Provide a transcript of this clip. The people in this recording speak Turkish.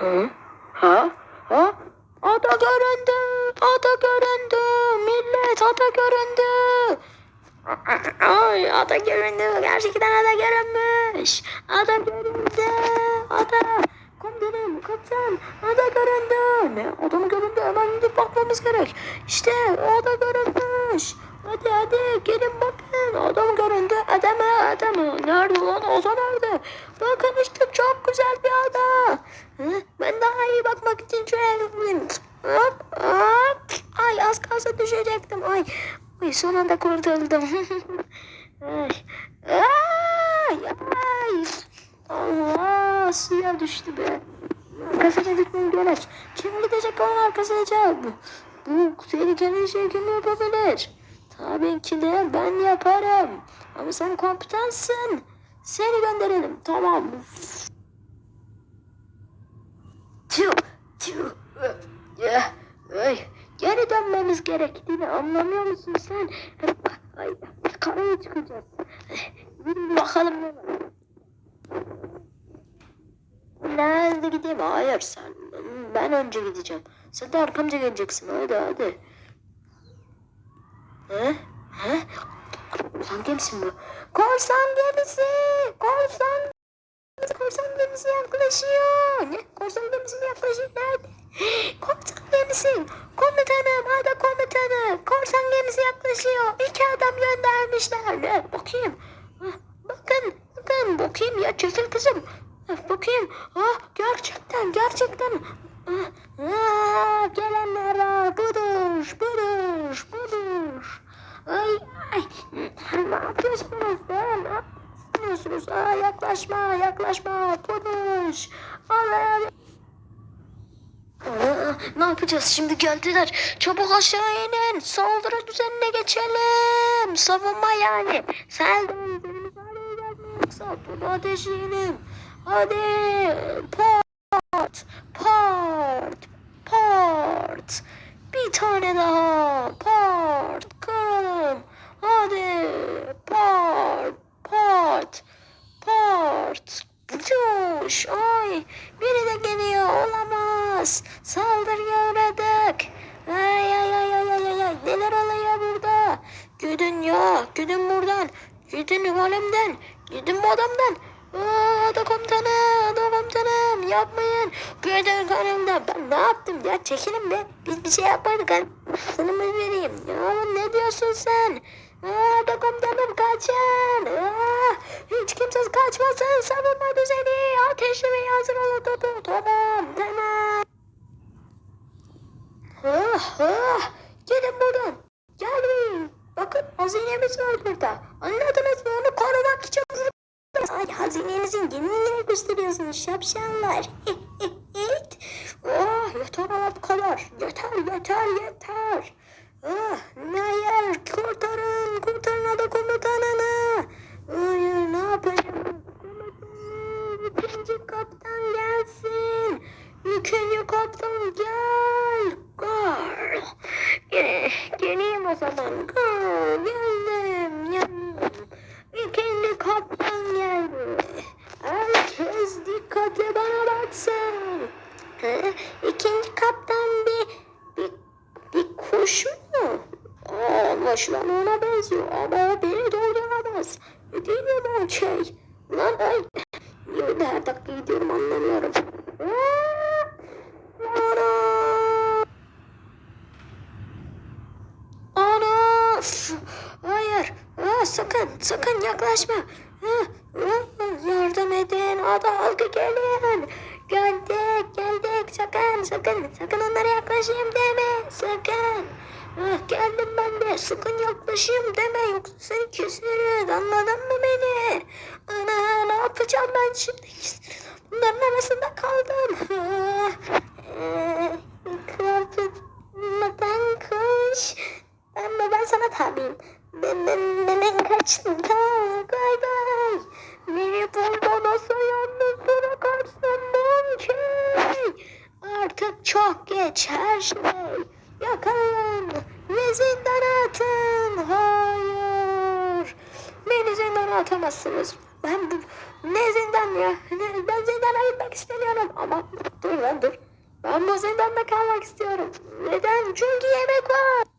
Ha? Ha? Ada göründü. Ada göründü. Millet ada göründü. Ay ada göründü. Gerçekten ada görünmüş. Ada göründü. Ada. Komutanım, kaptan, ada göründü. Ne? Ada mı göründü? Hemen gidip bakmamız gerek. İşte o ada görünmüş. Hadi hadi gelin bakın. Ada mı göründü? Ada mı? Ada mı? Nerede lan? Ada nerede? Bakın işte çok güzel bir ada. Ben daha iyi bakmak için şöyle. Hop hop. Ay az kalsa düşecektim. Ay, ay son anda kurtuldum. ay. Ay. Allah suya düştü be. Arkasına gitmem gerek. Kim gidecek onun arkasına? Bu, bu tehlikeli şey kim yapabilir? Tabii ki de ben yaparım. Ama sen kompetansın. Seni gönderelim. Tamam. Tüh, tüh. Ay, geri dönmemiz gerektiğini anlamıyor musun sen? Ay, karaya çıkacağız. Bakalım ne var. Nerede gideyim? Hayır sen. Ben önce gideceğim. Sen de arkamca geleceksin. Hadi hadi. He? He? Korsan gemisi mi? Korsan gemisi! Korsan Korsan gemisi yaklaşıyor. Ne? Korsan gemisi mi yaklaşıyor? Nerede? Korsan gemisi. Komutanım, hadi komutanım. Korsan gemisi yaklaşıyor. İki adam göndermişler. Ne? Bakayım. Bakın, bakın. Bakayım ya çekil kızım. Bakayım. Ah, gerçekten, gerçekten. Ah, ah, gelenler var. Budur, budur, budur. Ay, ay. Ne yapıyorsunuz be? Ne yapıyorsunuz? Aa, yaklaşma, yaklaşma. Budur. Allah ne yapacağız şimdi geldiler. Çabuk aşağı inin. Saldırı düzenine geçelim. Savunma yani. Gelme yoksa bunu ateşleyelim. Hadi. Part. Part. Part. Bir tane daha. Part. Coş. Ay. Biri de geliyor. Olamaz. Saldırıya uğradık. Ay ay ay ay ay ay. Neler oluyor burada? Gidin ya. Gidin buradan. Gidin halimden. Gidin bu adamdan. Aa, ada komutanım, ada komutanım yapmayın. Gidin kanımda. Ben ne yaptım ya çekilin be. Biz bir şey yapmadık. Sana mı vereyim? Ya ne diyorsun sen? Aa, ada komutanım kaçın. Aa, hiç kimse kaçmasın. Savunma düzeni. Ateşlemeye hazır olun. Tamam tamam. Ah, ah. Gelin buradan. Gelin. Bakın hazinemiz var burada. Anladınız mı? Onu korumak için buradayız. Ay hazinenizin gemini gösteriyorsunuz şapşallar. oh yeter ama bu kadar. Yeter yeter yeter. Ah, Nayer kurtarın kurtarın ada komutanını. Hayır ne yapacağım? Komutanım kaptan gelsin. İkinci kaptan. Gel. Gel, geleyim o zaman. Gel, geldim, geldim. İkinci kaptan geldi. Herkes dikkatle bana baksın. Ha, İkinci kaptan bir, bir, bir kuş mu? Anlaşılan ona benziyor ama o beni dolduramaz. Bu şey? Lan ay. Öyle her dakika gidiyorum anlamıyorum. Ana. Ana! Hayır! Aa, sakın! Sakın yaklaşma! Yardım edin! Ada halkı gelin! Geldik! Geldik! Sakın! Sakın! Sakın onlara yaklaşayım deme! Sakın! Ah, geldim ben de! Sakın yaklaşayım deme! Yoksa seni keseriz! Anladın mı beni? Ana! Ne yapacağım ben şimdi? Bunların arasında kaldım! Kıyafetten kış! Ama ben sana tabiyim. Ben, ben, ben, ben kaçtım. Tamam, bay bay. Beni burada nasıl yalnız bırakarsın Monkey? Artık çok geç her şey. Yakalayın ve zindana atın. Hayır. Beni zindana atamaz. yapamazsınız. Ben bu ne zindan ya? Ben zindana gitmek istemiyorum ama dur lan dur. Ben bu zindanda kalmak istiyorum. Neden? Çünkü yemek var.